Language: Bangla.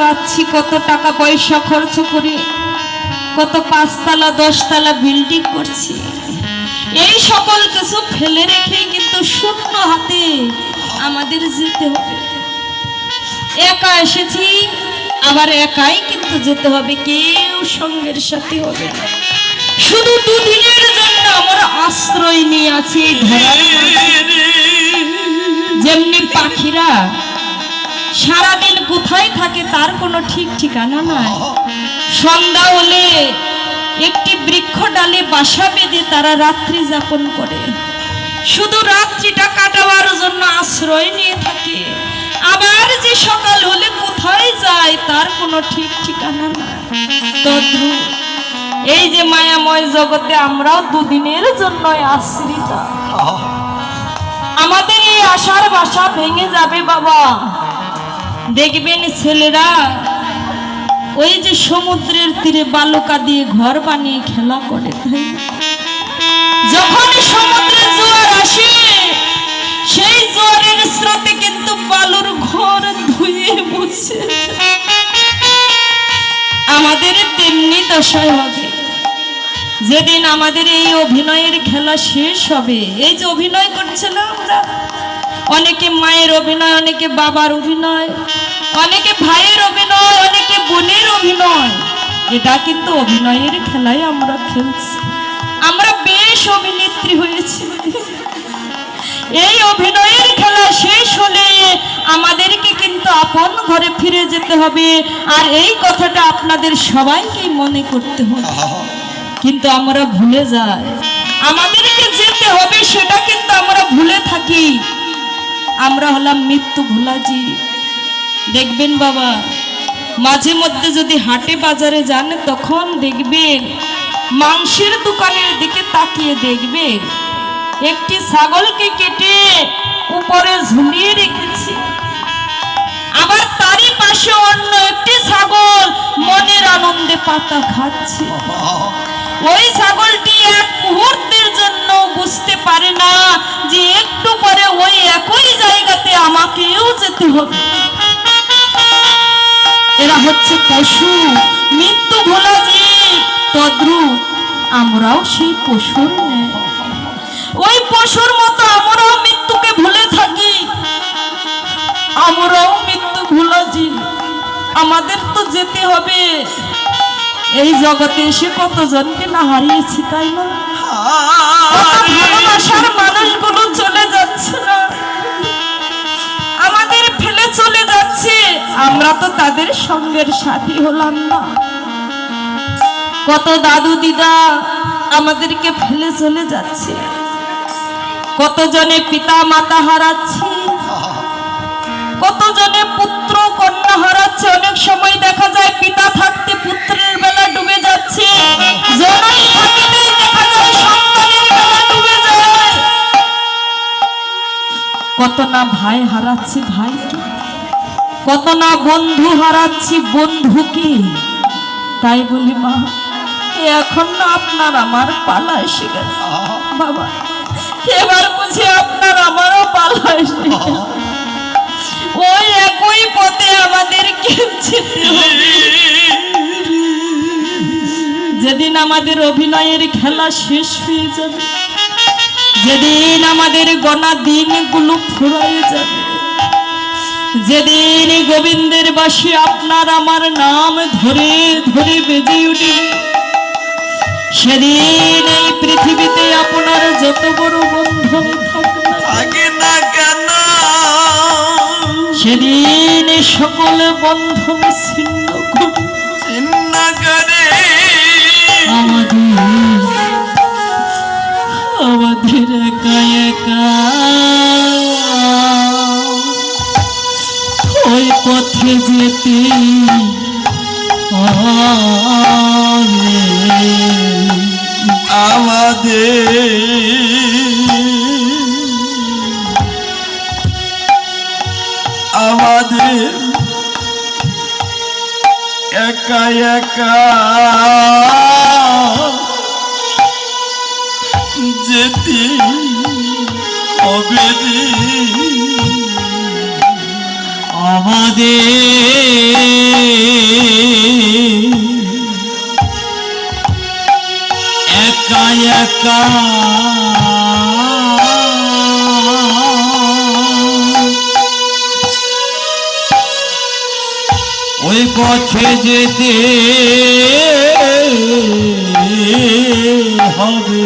ভাবছি কত টাকা পয়সা খরচ করে কত পাঁচতলা, দশতলা বিল্ডিং করছি। এই সকল কিছু ফেলে রেখে কিন্তু শূন্য হাতে আমাদের যেতে হবে। একা এসেছি, আবার একাই কিন্তু যেতে হবে, কেউ সঙ্গের সাথে হবে না। শুধু দুদিনের জন্য আমার আশ্রয় নিয়ে আছি। যেমনি পাখিরা সারাদিন কোথায় থাকে তার কোনো ঠিক ঠিকানা নাই। সন্ধ্যা হলে একটি বৃক্ষ ডালে বাসা বেঁধে তারা রাত্রি যাপন করে। শুধু রাত্রিটা কাটাবার জন্য আশ্রয় নিয়ে থাকে। আবার যে সকাল হলে কোথায় যায় তার কোনো ঠিক ঠিকানা নাই। তদ্রুপ এই যে মায়াময় জগতে আমরাও দুদিনের জন্য আশ্রিত। আমাদের এই আশার বাসা ভেঙে যাবে বাবা। দেখবেন ছেলেরা, ওই যে সমুদ্রের তীরে বালুকা দিয়ে ঘর বানিয়ে খেলা করে যখন সমুদ্রের জোয়ার আসে, সেই জোয়ারের স্রোতে কিন্তু বালুর ঘর ধুয়ে বসে আমাদের তেমনি দশায় হবে। যেদিন আমাদের এই অভিনয়ের খেলা শেষ হবে, এই যে অভিনয় করছে না আমরা অনেকে মায়ের অভিনয়, অনেকে বাবার অভিনয়, অনেকে ভাইয়ের অভিনয়, অনেকে বোনের অভিনয়। এটা কিন্তু অভিনয়ের খেলায় আমরা খেলছি। আমরা বেশ অভিনেত্রী হয়েছি। এই অভিনয়ের খেলা শেষ হলে আমাদেরকে কিন্তু আপন ঘরে ফিরে যেতে হবে। আর এই কথাটা আপনাদের সবাইকেই মনে করতে হবে। কিন্তু আমরা ভুলে যাই। আমাদেরকে যেতে হবে, সেটা কিন্তু আমরা ভুলে থাকি। আমরা হলাম মৃত্যু ভোলাজি দেখবেন বাবা মাঝে মধ্যে যদি হাটে বাজারে যান তখন দেখবেন মাংসের দোকানের দিকে তাকিয়ে দেখবেন একটি ছাগলকে কেটে উপরে ঝুলিয়ে রেখেছে। আবার তারই পাশে অন্য একটি ছাগল মনের আনন্দে পাতা খাচ্ছে। ওই ছাগলটি এক মুহূর্তের আমাকেও হবে। এরা হচ্ছে পশু। মৃত্যু ভোলা যে, তদ্রুপ আমরাও সেই পশুর ওই পশুর মতো আমরাও মৃত্যুকে ভুলে থাকি। আমরাও মৃত্যু ভুলা যে, আমাদের তো যেতে হবে। এই জগতে এসে কতজনকে না হারিয়েছি, তাই না? আমরা তো তাদের সঙ্গের সাথী হলাম না। কত দাদু দিদা আমাদেরকে ফেলে চলে যাচ্ছে। কতজনে পিতা মাতা হারাচ্ছে। কতজনে পুত্র কন্যা হারাচ্ছে। অনেক সময় দেখা যায় পিতা থাকতে পুত্রের বেলা ডুবে যাচ্ছে। কত না ভাই হারাচ্ছি ভাইকে। কত না বন্ধু হারাচ্ছি বন্ধুকে তাই বলি, মা এখন না আপনার আমার পালা এসে গেছে বাবা, এবার বুঝি আপনার আমারও পালা এসে ওই একই পথে আমাদের যেদিন আমাদের অভিনয়ের খেলা শেষ হয়ে যাবে, যেদিন আমাদের গণা দিনগুলো ফুরাই যাবে যেদিন গোবিন্দের বাসে আপনার আমার নাম ধরে ধরে বেজে উঠবে সেদিন এই পৃথিবীতে আপনার যত বড় বন্ধন থাক না কেন? সেদিন সকল বন্ধন ছিন্ন করে। আমাদের আমাদের একা একা পথে যেতে। আমাদের আমাদের একা একা যেতে আমাদের একা একা। ওই পথে যেতে হবে।